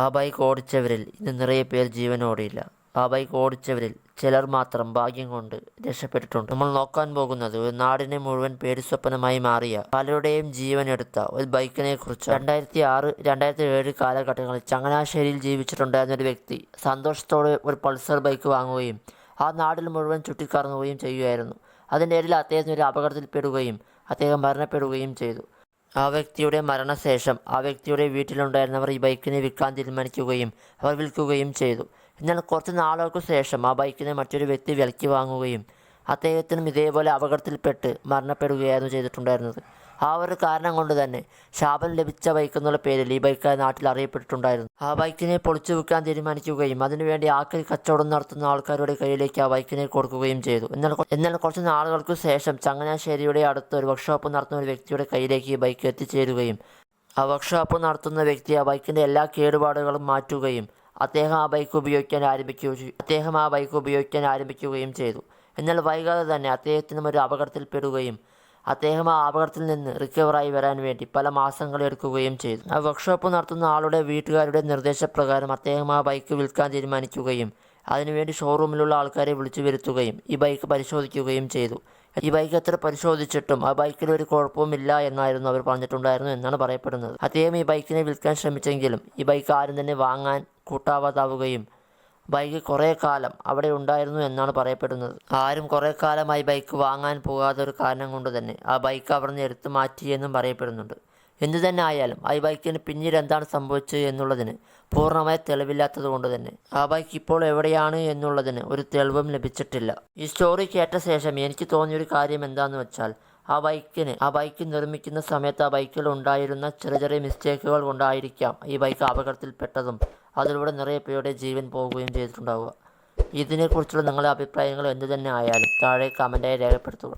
ആ ബൈക്ക് ഓടിച്ചവരിൽ ഇന്ന് നിറയെ പേർ ജീവനോടെയില്ല. ആ ബൈക്ക് ഓടിച്ചവരിൽ ചിലർ മാത്രം ഭാഗ്യം കൊണ്ട് രക്ഷപ്പെട്ടിട്ടുണ്ട്. നമ്മൾ നോക്കാൻ പോകുന്നത് ഒരു നാടിനെ മുഴുവൻ പേടിസ്വപ്നമായി മാറിയ പലരുടെയും ജീവൻ എടുത്ത ഒരു ബൈക്കിനെ കുറിച്ച് രണ്ടായിരത്തി ആറ് രണ്ടായിരത്തി ഏഴ് കാലഘട്ടങ്ങളിൽ ചങ്ങനാശ്ശേരിയിൽ ജീവിച്ചിട്ടുണ്ടായിരുന്ന ഒരു വ്യക്തി സന്തോഷത്തോടെ ഒരു പൾസർ ബൈക്ക് വാങ്ങുകയും ആ നാടിൽ മുഴുവൻ ചുറ്റിക്കറങ്ങുകയും ചെയ്യുകയായിരുന്നു. അതിന്റെ ഇടയിൽ അദ്ദേഹത്തിന് ഒരു അപകടത്തിൽപ്പെടുകയും അദ്ദേഹം മരണപ്പെടുകയും ചെയ്തു. ആ വ്യക്തിയുടെ മരണശേഷം ആ വ്യക്തിയുടെ വീട്ടിലുണ്ടായിരുന്നവർ ഈ ബൈക്കിനെ വിൽക്കാൻ തീരുമാനിക്കുകയും അവർ വിൽക്കുകയും ചെയ്തു. എന്നാൽ കുറച്ച് നാളുകൾക്ക് ശേഷം ആ ബൈക്കിനെ മറ്റൊരു വ്യക്തി വിലയ്ക്ക് വാങ്ങുകയും അദ്ദേഹത്തിനും ഇതേപോലെ അപകടത്തിൽപ്പെട്ട് മരണപ്പെടുകയായിരുന്നു ചെയ്തിട്ടുണ്ടായിരുന്നത്. ആ ഒരു കാരണം കൊണ്ട് തന്നെ ശാപം ലഭിച്ച ബൈക്ക് എന്നുള്ള പേരിൽ ഈ ബൈക്ക് നാട്ടിൽ അറിയപ്പെട്ടിട്ടുണ്ടായിരുന്നു. ആ ബൈക്കിനെ പൊളിച്ചു വിൽക്കാൻ തീരുമാനിക്കുകയും അതിനുവേണ്ടി ആക്കി കച്ചവടം നടത്തുന്ന ആൾക്കാരുടെ കയ്യിലേക്ക് ആ ബൈക്കിനെ കൊടുക്കുകയും ചെയ്തു. എന്നാൽ എന്നാൽ കുറച്ച് നാളുകൾക്ക് ശേഷം ചങ്ങനാശ്ശേരിയുടെ അടുത്ത് ഒരു വർക്ക്ഷോപ്പ് നടത്തുന്ന ഒരു വ്യക്തിയുടെ കയ്യിലേക്ക് ഈ ബൈക്ക് എത്തിച്ചേരുകയും ആ വർക്ക്ഷോപ്പ് നടത്തുന്ന വ്യക്തി ആ ബൈക്കിന്റെ എല്ലാ കേടുപാടുകളും മാറ്റുകയും അദ്ദേഹം ആ ബൈക്ക് ഉപയോഗിക്കാൻ ആരംഭിക്കുകയും അദ്ദേഹം ആ ബൈക്ക് ഉപയോഗിക്കാൻ ആരംഭിക്കുകയും ചെയ്തു. എന്നാൽ വൈകാതെ തന്നെ അദ്ദേഹത്തിനും ഒരു അപകടത്തിൽപ്പെടുകയും അദ്ദേഹം ആ അപകടത്തിൽ നിന്ന് റിക്കവറായി വരാൻ വേണ്ടി പല മാസങ്ങളെടുക്കുകയും ചെയ്തു. ആ വർക്ക്ഷോപ്പ് നടത്തുന്ന ആളുടെ വീട്ടുകാരുടെ നിർദ്ദേശപ്രകാരം അദ്ദേഹം ആ ബൈക്ക് വിൽക്കാൻ തീരുമാനിക്കുകയും അതിനുവേണ്ടി ഷോറൂമിലുള്ള ആൾക്കാരെ വിളിച്ചു വരുത്തുകയും ഈ ബൈക്ക് പരിശോധിക്കുകയും ചെയ്തു. ഈ ബൈക്ക് എത്ര പരിശോധിച്ചിട്ടും ആ ബൈക്കിൽ ഒരു കുഴപ്പവുമില്ല എന്നായിരുന്നു അവർ പറഞ്ഞിട്ടുണ്ടായിരുന്നു എന്നാണ് പറയപ്പെടുന്നത്. അദ്ദേഹം ഈ ബൈക്കിനെ വിൽക്കാൻ ശ്രമിച്ചെങ്കിലും ഈ ബൈക്ക് ആരും തന്നെ വാങ്ങാൻ കൂട്ടാവാതാവുകയും ബൈക്ക് കുറേ കാലം അവിടെ ഉണ്ടായിരുന്നു എന്നാണ് പറയപ്പെടുന്നത്. ആരും കുറേ കാലമായി ബൈക്ക് വാങ്ങാൻ പോകാത്ത ഒരു കാരണം കൊണ്ട് തന്നെ ആ ബൈക്ക് അവിടെ നിന്ന് എടുത്തു മാറ്റിയെന്നും പറയപ്പെടുന്നുണ്ട്. എന്തു തന്നെ ആയാലും ആ ബൈക്കിന് പിന്നീട് എന്താണ് സംഭവിച്ചത് എന്നുള്ളതിന് പൂർണമായ തെളിവില്ലാത്തത് കൊണ്ട് തന്നെ ആ ബൈക്ക് ഇപ്പോൾ എവിടെയാണ് എന്നുള്ളതിന് ഒരു തെളിവും ലഭിച്ചിട്ടില്ല. ഈ സ്റ്റോറി കേട്ട ശേഷം എനിക്ക് തോന്നിയൊരു കാര്യം എന്താണെന്ന് വെച്ചാൽ ആ ബൈക്കിന് ആ ബൈക്ക് നിർമ്മിക്കുന്ന സമയത്ത് ആ ബൈക്കിൽ ഉണ്ടായിരുന്ന ചെറിയ ചെറിയ മിസ്റ്റേക്കുകൾ കൊണ്ടായിരിക്കാം ഈ ബൈക്ക് അപകടത്തിൽപ്പെട്ടതും. അതിലൂടെ നിറയെ പേരുടെ ജീവൻ പോവുകയും ചെയ്തിട്ടുണ്ടാവുക. ഇതിനെക്കുറിച്ചുള്ള നിങ്ങളുടെ അഭിപ്രായങ്ങൾ എന്തു തന്നെ ആയാലും താഴെ കമന്റായി രേഖപ്പെടുത്തുക.